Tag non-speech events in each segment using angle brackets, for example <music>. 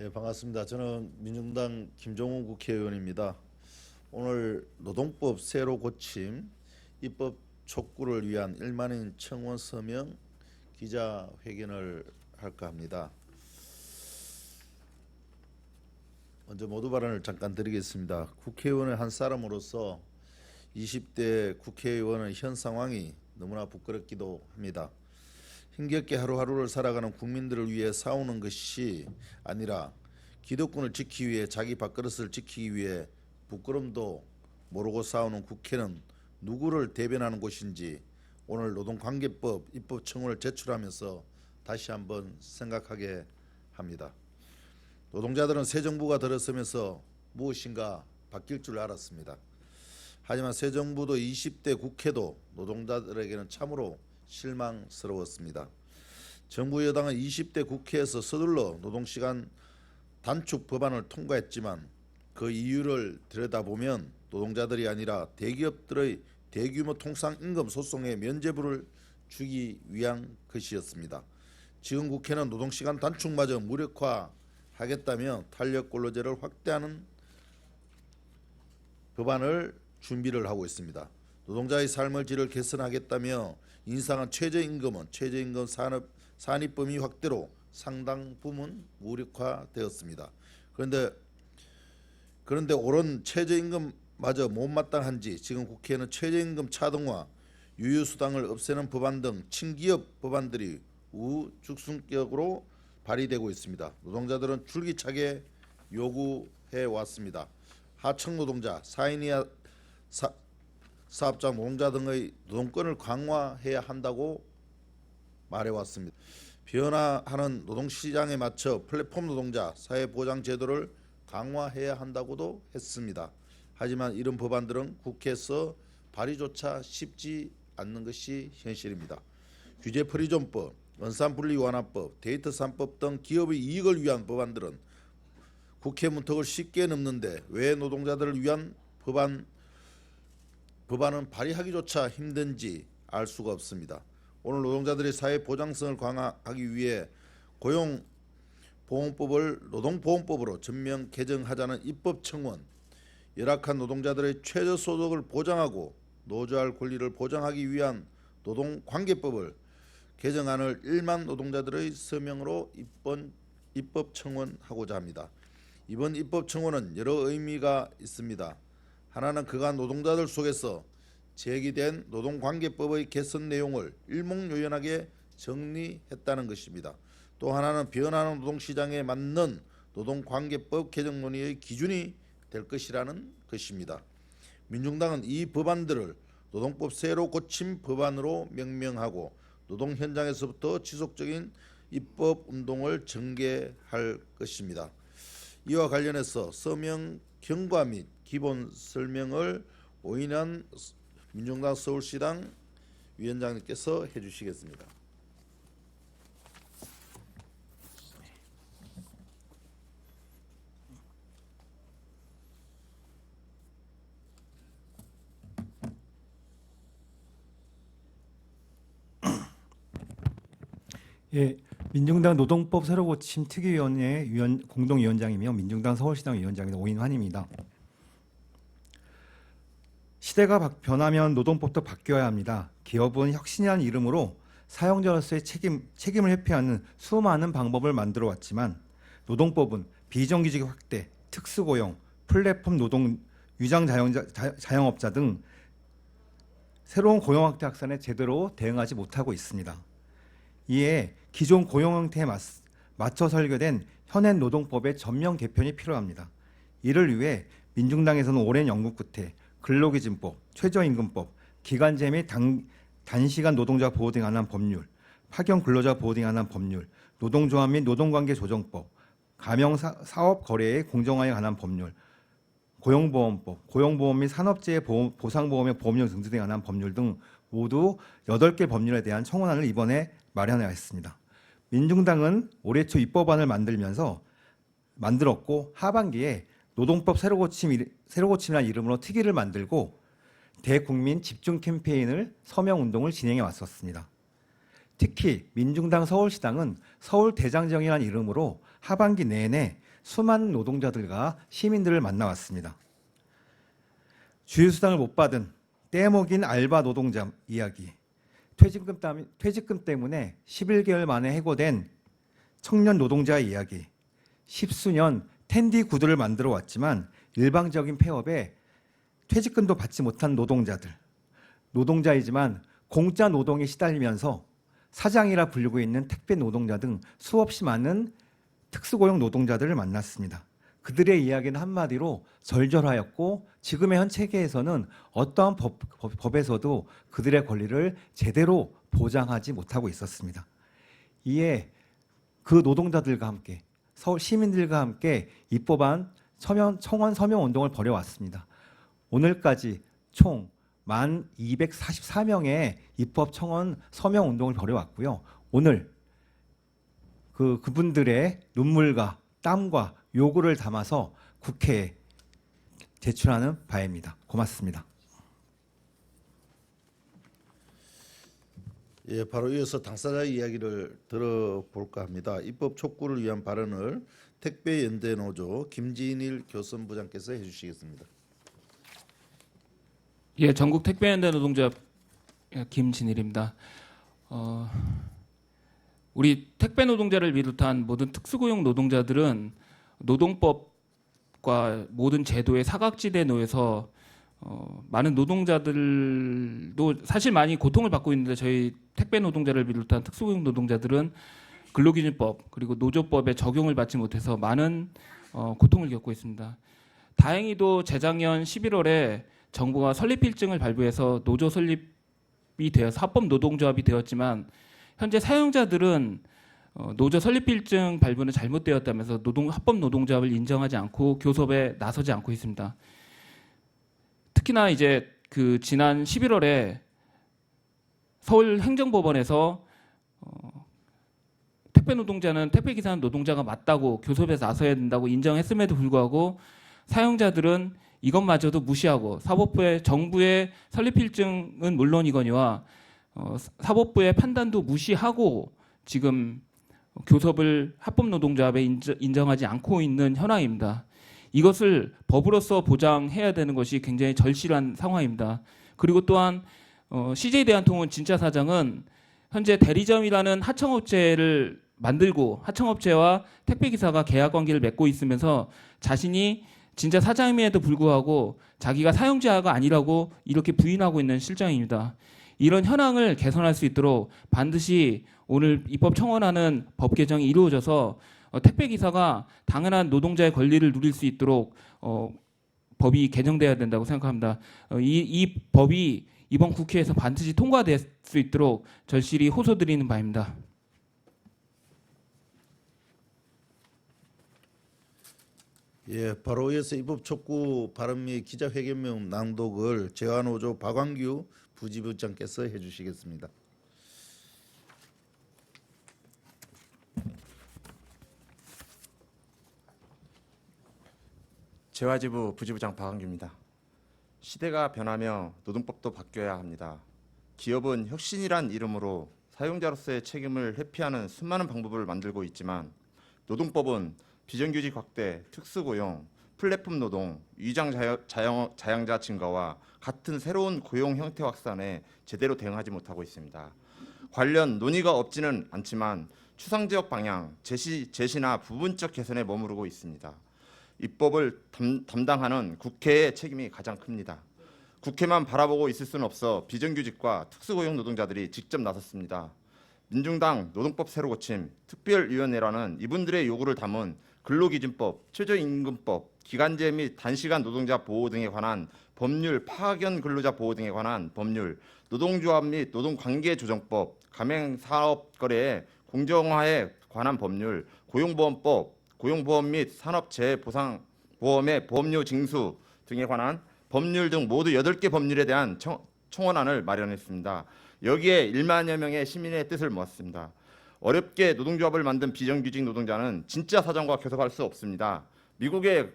예, 반갑습니다. 저는 민중당 김종훈 국회의원입니다. 오늘 노동법 새로 고침 입법 촉구를 위한 1만인 청원 서명 기자 회견을 할까 합니다. 먼저 모두 발언을 잠깐 드리겠습니다. 국회의원의 한 사람으로서 20대 국회의원의 현 상황이 너무나 부끄럽기도 합니다. 힘겹게 하루하루를 살아가는 국민들을 위해 싸우는 것이 아니라 기득권을 지키기 위해 자기 밥그릇을 지키기 위해 부끄럼도 모르고 싸우는 국회는 누구를 대변하는 곳인지 오늘 노동관계법 입법 청원을 제출하면서 다시 한번 생각하게 합니다. 노동자들은 새 정부가 들어서면서 무엇인가 바뀔 줄 알았습니다. 하지만 새 정부도 20대 국회도 노동자들에게는 참으로 실망스러웠습니다. 정부 여당은 20대 국회에서 서둘러 노동시간 단축 법안을 통과했지만 그 이유를 들여다보면 노동자들이 아니라 대기업들의 대규모 통상 임금 소송의 면죄부를 주기 위한 것이었습니다. 지금 국회는 노동시간 단축마저 무력화하겠다며 탄력 근로제를 확대하는 법안을 준비를 하고 있습니다. 노동자의 삶의 질을 개선하겠다며 인상한 최저임금은 최저임금 산업 산입 범위 확대로 상당 부분 무력화되었습니다. 그런데 그런데 옳은 최저임금마저 못마땅한지 지금 국회에는 최저임금 차등화, 유효수당을 없애는 법안 등 친기업 법안들이 우죽순격으로 발의되고 있습니다. 노동자들은 줄기차게 요구해 왔습니다. 하청 노동자, 4인 이하 사, 사업장 노동자 등의 노동권을 강화해야 한다고 말해왔습니다. 변화하는 노동시장에 맞춰 플랫폼 노동자 사회보장 제도를 강화해야 한다고도 했습니다. 하지만 이런 법안들은 국회에서 발의조차 쉽지 않는 것이 현실입니다. 규제 프리존법, 원산분리 완화법, 데이터 산법 등 기업의 이익을 위한 법안들은 국회 문턱을 쉽게 넘는데 왜 노동자들을 위한 법안 법안은 발의하기조차 힘든지 알 수가 없습니다. 오늘 노동자들의 사회 보장성을 강화하기 위해 고용 보험법을 노동보험법으로 전면 개정하자는 입법 청원, 열악한 노동자들의 최저소득을 보장하고 노조할 권리를 보장하기 위한 노동관계법을 개정안을 1만 노동자들의 서명으로 입법, 입법 청원하고자 합니다. 이번 입법 청원은 여러 의미가 있습니다. 하나는 그간 노동자들 속에서 제기된 노동관계법의 개선 내용을 일목요연하게 정리했다는 것입니다. 또 하나는 변하는 노동시장에 맞는 노동관계법 개정 논의의 기준이 될 것이라는 것입니다. 민중당은 이 법안들을 노동법 새로 고침 법안으로 명명하고 노동 현장에서부터 지속적인 입법 운동을 전개할 것입니다. 이와 관련해서 서명 경과 및 기본 설명을 오인환 민중당 서울시당 위원장님께서 해주시겠습니다. <clears throat> 예, 민중당 노동법 새로 고침 특위위원회 위원, 공동위원장이며 민중당 서울시당 위원장인 오인환입니다. 시대가 바- 변하면 노동법도 바뀌어야 합니다. 기업은 혁신이라는 이름으로 사용자로서의 책임, 책임을 회피하는 수많은 방법을 만들어 왔지만 노동법은 비정규직 확대, 특수고용, 플랫폼 노동, 위장 자영자, 자- 자영업자 등 새로운 고용 확대 확산에 제대로 대응하지 못하고 있습니다. 이에 기존 고용 형태에 맞, 맞춰 설계된 현행 노동법의 전면 개편이 필요합니다. 이를 위해 민중당에서는 오랜 연구 끝에 근로기준법, 최저임금법, 기간제 및 단, 단시간 노동자 보호 등 관한 법률, 파견 근로자 보호 등 관한 법률, 노동조합 및 노동관계 조정법, 가명 사, 사업 거래의 공정화에 관한 법률, 고용보험법, 고용보험 및 산업재해 보험, 보상보험의 보험료 등등에 관한 법률 등 모두 8개 법률에 대한 청원안을 이번에 마련하였습니다. 민중당은 올해 초 입법안을 만들면서 만들었고 하반기에 노동법 새로 고침 일- 새로 고침이라는 이름으로 특위를 만들고 대국민 집중 캠페인을 서명 운동을 진행해 왔었습니다. 특히 민중당 서울시당은 서울 대장정이라는 이름으로 하반기 내내 수많은 노동자들과 시민들을 만나왔습니다. 주휴수당을 못 받은 떼먹인 알바 노동자 이야기, 퇴직금, 땀- 퇴직금 때문에 11개월 만에 해고된 청년 노동자 이야기, 십수년 텐디 구두를 만들어 왔지만 일방적인 폐업에 퇴직금도 받지 못한 노동자들, 노동자이지만 공짜 노동에 시달리면서 사장이라 불리고 있는 택배 노동자 등 수없이 많은 특수고용 노동자들을 만났습니다. 그들의 이야기는 한마디로 절절하였고 지금의 현 체계에서는 어떠한 법, 법, 에서도 그들의 권리를 제대로 보장하지 못하고 있었습니다. 이에 그 노동자들과 함께 서울 시민들과 함께 입법안 서명, 청원 서명 운동을 벌여왔습니다. 오늘까지 총 1,244명의 입법 청원 서명 운동을 벌여왔고요. 오늘 그 그분들의 눈물과 땀과 요구를 담아서 국회에 제출하는 바입니다. 고맙습니다. 예, 바로 이어서 당사자 이야기를 들어볼까 합니다. 입법 촉구를 위한 발언을 택배 연대 노조 김진일 교선 부장께서 해주시겠습니다. 예, 전국 택배 연대 노동자 김진일입니다. 어, 우리 택배 노동자를 비롯한 모든 특수고용 노동자들은 노동법과 모든 제도의 사각지대에 놓여서 어, 많은 노동자들도 사실 많이 고통을 받고 있는데 저희 택배 노동자를 비롯한 특수고용 노동자들은 근로기준법 그리고 노조법의 적용을 받지 못해서 많은 어, 고통을 겪고 있습니다. 다행히도 재작년 11월에 정부가 설립필증을 발부해서 노조 설립이 되어서 합법 노동조합이 되었지만 현재 사용자들은 어, 노조 설립필증 발부는 잘못되었다면서 노동 합법 노동조합을 인정하지 않고 교섭에 나서지 않고 있습니다. 특히나 이제 그 지난 11월에 서울 행정법원에서 어, 택배 노동자는 택배 기사는 노동자가 맞다고 교섭에 나서야 된다고 인정했음에도 불구하고 사용자들은 이것마저도 무시하고 사법부의 정부의 설립필증은 물론이거니와 어, 사법부의 판단도 무시하고 지금 교섭을 합법 노동조합에 인정, 인정하지 않고 있는 현황입니다. 이것을 법으로서 보장해야 되는 것이 굉장히 절실한 상황입니다. 그리고 또한 어, CJ 대한통운 진짜 사장은 현재 대리점이라는 하청업체를 만들고 하청업체와 택배 기사가 계약 관계를 맺고 있으면서 자신이 진짜 사장임에도 불구하고 자기가 사용자가 아니라고 이렇게 부인하고 있는 실정입니다. 이런 현황을 개선할 수 있도록 반드시 오늘 입법 청원하는 법 개정이 이루어져서 어, 택배 기사가 당연한 노동자의 권리를 누릴 수 있도록 어, 법이 개정돼야 된다고 생각합니다. 어, 이, 이 법이 이번 국회에서 반드시 통과될 수 있도록 절실히 호소드리는 바입니다. 예, 바로 이어서 입법 촉구 발언 및 기자회견문 낭독을 재화노조 박광규 부지부장께서 해주시겠습니다. 재화지부 부지부장 박한규입니다. 시대가 변하며 노동법도 바뀌어야 합니다. 기업은 혁신이란 이름으로 사용자로서의 책임을 회피하는 수많은 방법을 만들고 있지만 노동법은 비정규직 확대, 특수고용, 플랫폼 노동, 위장 자영, 자양자 증가와 같은 새로운 고용 형태 확산에 제대로 대응하지 못하고 있습니다. 관련 논의가 없지는 않지만 추상적 방향, 제시, 제시나 부분적 개선에 머무르고 있습니다. 입법을 담, 담당하는 국회의 책임이 가장 큽니다. 국회만 바라보고 있을 수는 없어 비정규직과 특수고용 노동자들이 직접 나섰습니다. 민중당 노동법 새로 고침 특별위원회라는 이분들의 요구를 담은 근로기준법, 최저임금법, 기간제 및 단시간 노동자 보호 등에 관한 법률, 파견 근로자 보호 등에 관한 법률, 노동조합 및 노동관계조정법, 가맹사업거래 공정화에 관한 법률, 고용보험법, 고용보험 및 산업재해보상보험의 보험료 징수 등에 관한 법률 등 모두 8개 법률에 대한 청, 청원안을 마련했습니다. 여기에 1만여 명의 시민의 뜻을 모았습니다. 어렵게 노동조합을 만든 비정규직 노동자는 진짜 사정과 교섭할 수 없습니다. 미국의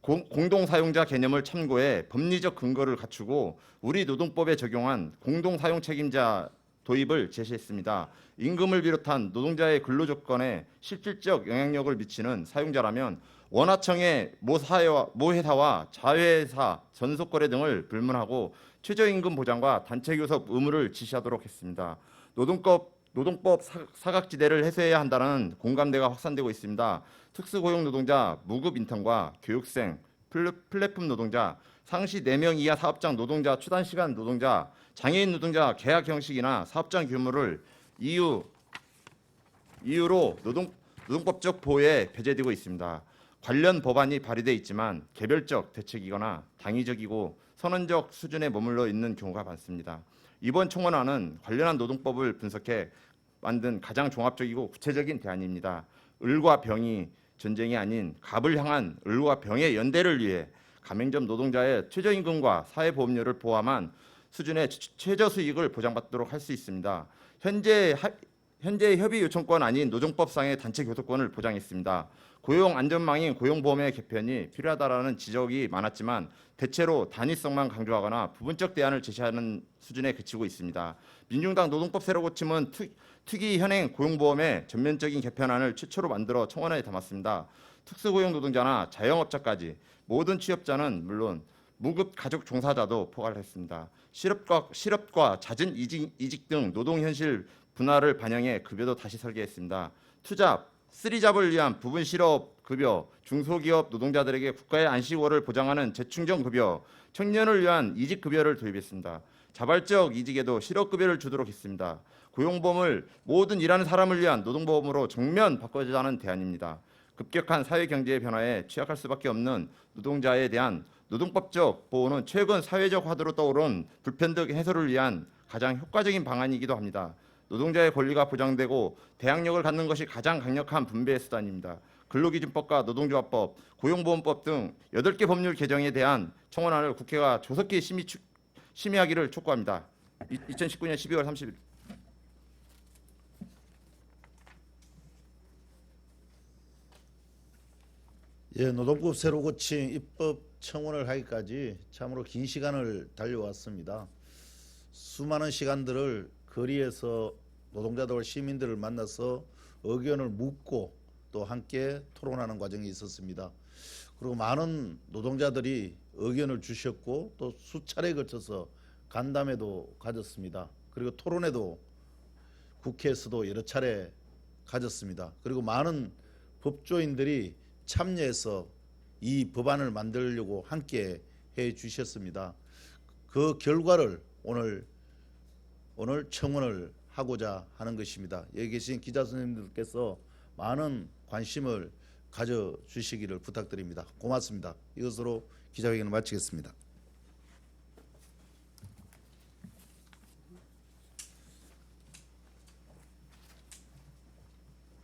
공, 공동사용자 개념을 참고해 법리적 근거를 갖추고 우리 노동법에 적용한 공동 사용 책임자 도입을 제시했습니다. 임금을 비롯한 노동자의 근로 조건에 실질적 영향력을 미치는 사용자라면 원하청의 모 사회와 모 회사와 자회사 전속거래 등을 불문하고 최저임금 보장과 단체 교섭 의무를 지시하도록 했습니다. 노동법 노동법 사- 사각지대를 해소해야 한다는 공감대가 확산되고 있습니다. 특수고용 노동자, 무급 인턴과 교육생, 플랫- 플랫폼 노동자, 상시 4명 이하 사업장 노동자, 추단 시간 노동자, 장애인 노동자 계약 형식이나 사업장 규모를 이유 이유로 노동 노동법적 보호에 배제되고 있습니다. 관련 법안이 발의돼 있지만 개별적 대책이거나 당위적이고 선언적 수준에 머물러 있는 경우가 많습니다. 이번 청원안은 관련한 노동법을 분석해 만든 가장 종합적이고 구체적인 대안입니다. 을과 병이 전쟁이 아닌 갑을 향한 을과 병의 연대를 위해 가맹점 노동자의 최저임금과 사회보험료를 포함한 수준의 최- 최저 수익을 보장받도록 할 수 있습니다. 현재 하- 현재 협의 요청권 아닌 노동법상의 단체 교섭권을 보장했습니다. 고용 안전망인 고용보험의 개편이 필요하다라는 지적이 많았지만 대체로 단위성만 강조하거나 부분적 대안을 제시하는 수준에 그치고 있습니다. 민중당 노동법 새로 고침은 투, 특이 현행 고용보험의 전면적인 개편안을 최초로 만들어 청원에 담았습니다. 특수고용 노동자나 자영업자까지 모든 취업자는 물론 무급 가족 종사자도 포괄을 했습니다. 실업과 실업과 잦은 이직, 이직 등 노동 현실 분화를 반영해 급여도 다시 설계했습니다. 투잡, 쓰리잡을 위한 부분 실업 급여, 중소기업 노동자들에게 국가의 안식월을 보장하는 재충전 급여, 청년을 위한 이직 급여를 도입했습니다. 자발적 이직에도 실업 급여를 주도록 했습니다. 고용보험을 모든 일하는 사람을 위한 노동보험으로 정면 바꿔자는 대안입니다. 급격한 사회 경제의 변화에 취약할 수밖에 없는 노동자에 대한 노동법적 보호는 최근 사회적 화두로 떠오른 불평등 해소를 위한 가장 효과적인 방안이기도 합니다. 노동자의 권리가 보장되고 대항력을 갖는 것이 가장 강력한 분배의 수단입니다. 근로기준법과 노동조합법, 고용보험법 등 8개 법률 개정에 대한 청원안을 국회가 조속히 심의, 추- 심의하기를 촉구합니다. 2019년 12월 30일 예, 노동법 새로 고침 입법 청원을 하기까지 참으로 긴 시간을 달려왔습니다. 수많은 시간들을 거리에서 노동자들 시민들을 만나서 의견을 묻고 또 함께 토론하는 과정이 있었습니다. 그리고 많은 노동자들이 의견을 주셨고 또 수차례에 걸쳐서 간담회도 가졌습니다. 그리고 토론회도 국회에서도 여러 차례 가졌습니다. 그리고 많은 법조인들이 참여해서 이 법안을 만들려고 함께 해 주셨습니다. 그 결과를 오늘 오늘 청원을 하고자 하는 것입니다. 여기 계신 기자 선생님들께서 많은 관심을 가져 주시기를 부탁드립니다. 고맙습니다. 이것으로 기자회견을 마치겠습니다.